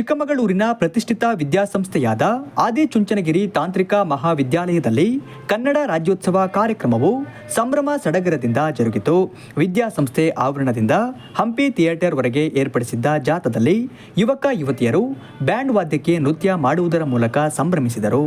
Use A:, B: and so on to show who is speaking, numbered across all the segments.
A: ಚಿಕ್ಕಮಗಳೂರಿನ ಪ್ರತಿಷ್ಠಿತ ವಿದ್ಯಾಸಂಸ್ಥೆಯಾದ ಆದಿಚುಂಚನಗಿರಿ ತಾಂತ್ರಿಕ ಮಹಾವಿದ್ಯಾಲಯದಲ್ಲಿ ಕನ್ನಡ ರಾಜ್ಯೋತ್ಸವ ಕಾರ್ಯಕ್ರಮವು ಸಂಭ್ರಮ ಸಡಗರದಿಂದ ಜರುಗಿತು. ವಿದ್ಯಾಸಂಸ್ಥೆ ಆವರಣದಿಂದ ಹಂಪಿ ಥಿಯೇಟರ್ವರೆಗೆ ಏರ್ಪಡಿಸಿದ್ದ ಜಾಥಾದಲ್ಲಿ ಯುವಕ, ಯುವತಿಯರು ಬ್ಯಾಂಡ್ ವಾದ್ಯಕ್ಕೆ ನೃತ್ಯ ಮಾಡುವುದರ ಮೂಲಕ ಸಂಭ್ರಮಿಸಿದರು.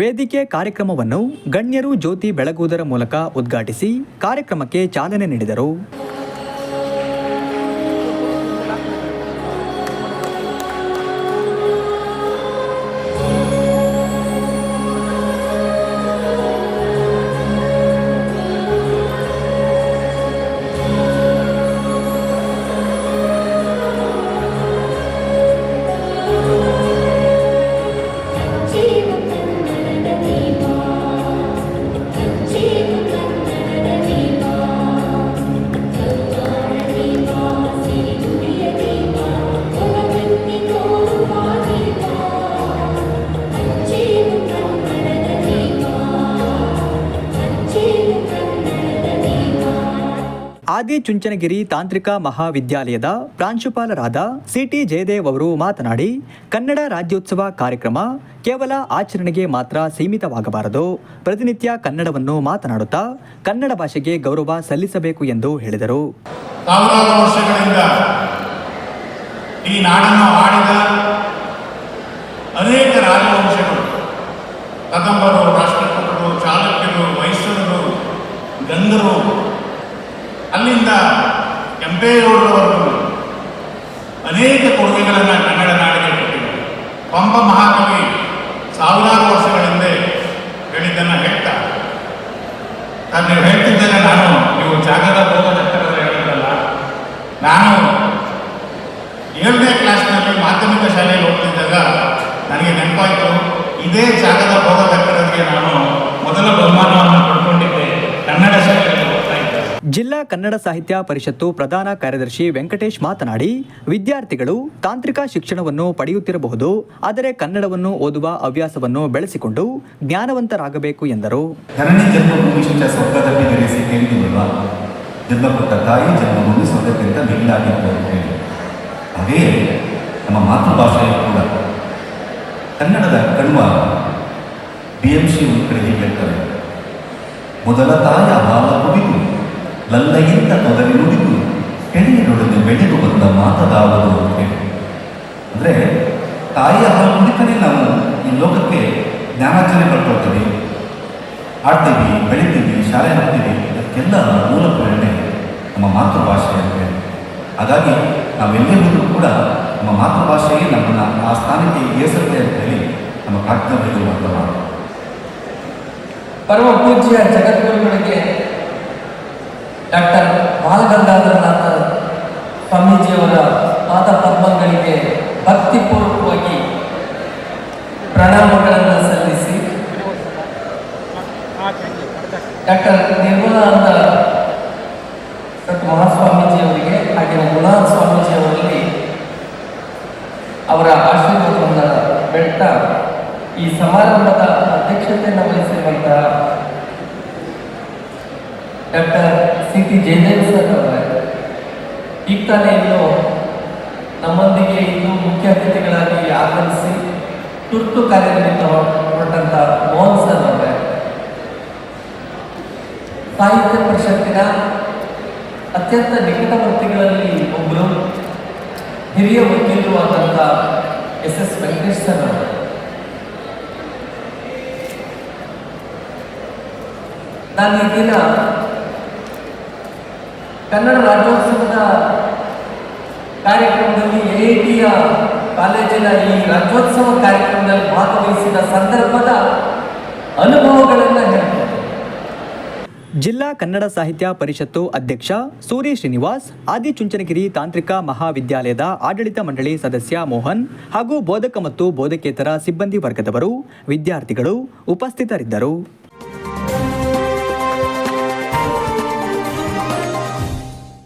A: ವೇದಿಕೆ ಕಾರ್ಯಕ್ರಮವನ್ನು ಗಣ್ಯರು ಜ್ಯೋತಿ ಬೆಳಗುವುದರ ಮೂಲಕ ಉದ್ಘಾಟಿಸಿ ಕಾರ್ಯಕ್ರಮಕ್ಕೆ ಚಾಲನೆ ನೀಡಿದರು. ಆದಿಚುಂಚನಗಿರಿ ತಾಂತ್ರಿಕ ಮಹಾವಿದ್ಯಾಲಯದ ಪ್ರಾಂಶುಪಾಲರಾದ ಸಿಟಿ ಜಯದೇವ್ ಅವರು ಮಾತನಾಡಿ, ಕನ್ನಡ ರಾಜ್ಯೋತ್ಸವ ಕಾರ್ಯಕ್ರಮ ಕೇವಲ ಆಚರಣೆಗೆ ಮಾತ್ರ ಸೀಮಿತವಾಗಬಾರದು. ಪ್ರತಿನಿತ್ಯ ಕನ್ನಡವನ್ನು ಮಾತನಾಡುತ್ತಾ ಕನ್ನಡ ಭಾಷೆಗೆ ಗೌರವ ಸಲ್ಲಿಸಬೇಕು ಎಂದು ಹೇಳಿದರು.
B: ಕದಂಬರು, ರಾಷ್ಟ್ರಕೂಟರು, ಚಾಲುಕ್ಯರು, ಮೈಸೂರರು ಗಂಗರು ಅಲ್ಲಿಂದ ಕೆಂಪೇಗೌಡರವರೆಗೂ ಅನೇಕ ಕೊಡುಗೆಗಳನ್ನು ಕನ್ನಡ ನಾಡಿಗೆ ಕೊಟ್ಟಿದ್ದಾರೆ. ಪಂಪ ಮಹಾಕವಿ ಸಾವಿರಾರು ವರ್ಷಗಳ ಹಿಂದೆ ಹೇಳಿದ್ದನ್ನು ಹೇಳ್ತಾ ನಾನು ನೀವು ನಾನು, ನೀವು ಜಾಗದ ಬೋಧಕರ ಹೇಳಿದ್ರಲ್ಲ, ನಾನು ಏಳನೇ ಕ್ಲಾಸ್ನಲ್ಲಿ ಮಾಧ್ಯಮಿಕ ಶಾಲೆಯಲ್ಲಿ ಹೋಗ್ತಿದ್ದಾಗ ನನಗೆ ನೆನಪಾಯಿತು, ಇದೇ ಜಾಗದ ಬೋಧಕರಿಗೆ ನಾನು ಮೊದಲ ಬಹುಮಾನವನ್ನು ಪಡ್ಕೊಂಡಿದ್ದೆ ಕನ್ನಡ ಶಾಲೆಯಲ್ಲಿ ಹೋಗ್ತಾ ಇದ್ದೆ
A: ಜಿಲ್ಲಾ ಕನ್ನಡ ಸಾಹಿತ್ಯ ಪರಿಷತ್ತು ಪ್ರಧಾನ ಕಾರ್ಯದರ್ಶಿ ವೆಂಕಟೇಶ್ ಮಾತನಾಡಿ, ವಿದ್ಯಾರ್ಥಿಗಳು ತಾಂತ್ರಿಕ ಶಿಕ್ಷಣವನ್ನು ಪಡೆಯುತ್ತಿರಬಹುದು, ಆದರೆ ಕನ್ನಡವನ್ನು ಓದುವ ಹವ್ಯಾಸವನ್ನು ಬೆಳೆಸಿಕೊಂಡು ಜ್ಞಾನವಂತರಾಗಬೇಕು ಎಂದರು.
C: ಕೂಡ. ಕನ್ನಡದ ಕಣ್ವ ಮೊದಲ ತಾಯ ಹಾಲ ಕುಡಿದು ಲಲ್ಲಯಿಂದ ತೊದರಿ ನುಡಿದು ಹೆಣ್ಣಿನೊಡನೆ ಬೆಳೆದು ಬಂದ ಮಾತದಾವದು ಹೇಳಿ. ಅಂದರೆ ತಾಯಿಯ ಹಾಲು ನಾವು ಈ ಲೋಕಕ್ಕೆ ಜ್ಞಾನಾರ್ಜನೆ ಬರ್ಕೊಳ್ತೀವಿ. ಆಡ್ತೀವಿ, ಬೆಳಿತೀವಿ, ಶಾಲೆ ಹೋಗ್ತೀವಿ ಅದಕ್ಕೆಲ್ಲ ಮೂಲ ಪ್ರೇರಣೆ ನಮ್ಮ ಮಾತೃಭಾಷೆ ಹೇಳಿ. ಹಾಗಾಗಿ ನಾವೆಲ್ಲೇ ಹೋದರೂ ಕೂಡ ನಮ್ಮ ಮಾತೃಭಾಷೆಯೇ ನಮ್ಮನ್ನು ಆ ಸ್ಥಾನಕ್ಕೆ ಏರಿಸುತ್ತೆ ಅಂತ ಹೇಳಿ ನಮ್ಮ ಕರ್ತವ್ಯವಿರುವಂಥ ಮಾತು
D: ಪರಮ ಪೂಜ್ಯ ಜಗದ್ಗುರುಗಳಿಗೆ ಡಾಕ್ಟರ್ ಬಾಲಗಂಗಾಧರನಾಥ ಸ್ವಾಮೀಜಿಯವರ ಪಾದ ಪದ್ಮಗಳಿಗೆ ಭಕ್ತಿಪೂರ್ವಕವಾಗಿ ಪ್ರಣಾಮಗಳನ್ನು ಸಲ್ಲಿಸಿ. ಡಾಕ್ಟರ್ ನಿರ್ಮಲಾನಂದ ಮಹಾಸ್ವಾಮೀಜಿಯವರಿಗೆ ಹಾಗೆ ಮುಲಾನ್ ಸ್ವಾಮೀಜಿಯವರಲ್ಲಿ ಅವರ ಆಶೀರ್ವಾದವನ್ನು ಬೆಟ್ಟ ಈ ಸಮಾರಂಭದ ಅಧ್ಯಕ್ಷತೆಯನ್ನು ವಹಿಸಿರುವಂತಹ ಡಾಕ್ಟರ್ ಟಿ ಜಯದೇವ್ ಸರ್ ಈಗ ತಾನೇ ಇನ್ನು ನಮ್ಮೊಂದಿಗೆ ಇಂದು ಮುಖ್ಯ ಅತಿಥಿಗಳಾಗಿ ಆಗಮಿಸಿ ತುರ್ತು ಕಾರ್ಯನಿಮಿತ್ತ ಹೊರಟಂತ ಮೋಹನ್ ಸರ್ ಅವರೇ. ಸಾಹಿತ್ಯ ಪರಿಷತ್ತಿನ ಅತ್ಯಂತ ನಿಕಟವರ್ತಿಗಳಲ್ಲಿ ಒಬ್ಬರು ಹಿರಿಯ ವಕೀಲರು ಆದಂಥ ಎಸ್ ಎಸ್ ವೆಂಕಟೇಶ್ ಸರ್ ಅವರು. ನಾನು ಈ ದಿನ ಕನ್ನಡ ರಾಜ್ಯೋತ್ಸವದ ಕಾರ್ಯಕ್ರಮದಲ್ಲಿ ಎ ಟಿಯ ಕಾಲೇಜಿನ ಈ ರಾಜ್ಯೋತ್ಸವ ಕಾರ್ಯಕ್ರಮದಲ್ಲಿ ಭಾಗವಹಿಸಿದ ಸಂದರ್ಭದ ಅನುಭವಗಳನ್ನು ಹೇಳ್ತಾರೆ
A: ಜಿಲ್ಲಾ ಕನ್ನಡ ಸಾಹಿತ್ಯ ಪರಿಷತ್ತು ಅಧ್ಯಕ್ಷ ಸೂರಿ ಶ್ರೀನಿವಾಸ್ ಆದಿಚುಂಚನಗಿರಿ ತಾಂತ್ರಿಕ ಮಹಾವಿದ್ಯಾಲಯದ ಆಡಳಿತ ಮಂಡಳಿ ಸದಸ್ಯ ಮೋಹನ್ ಹಾಗೂ ಬೋಧಕ ಮತ್ತು ಬೋಧಕೇತರ ಸಿಬ್ಬಂದಿ ವರ್ಗದವರು, ವಿದ್ಯಾರ್ಥಿಗಳು ಉಪಸ್ಥಿತರಿದ್ದರು.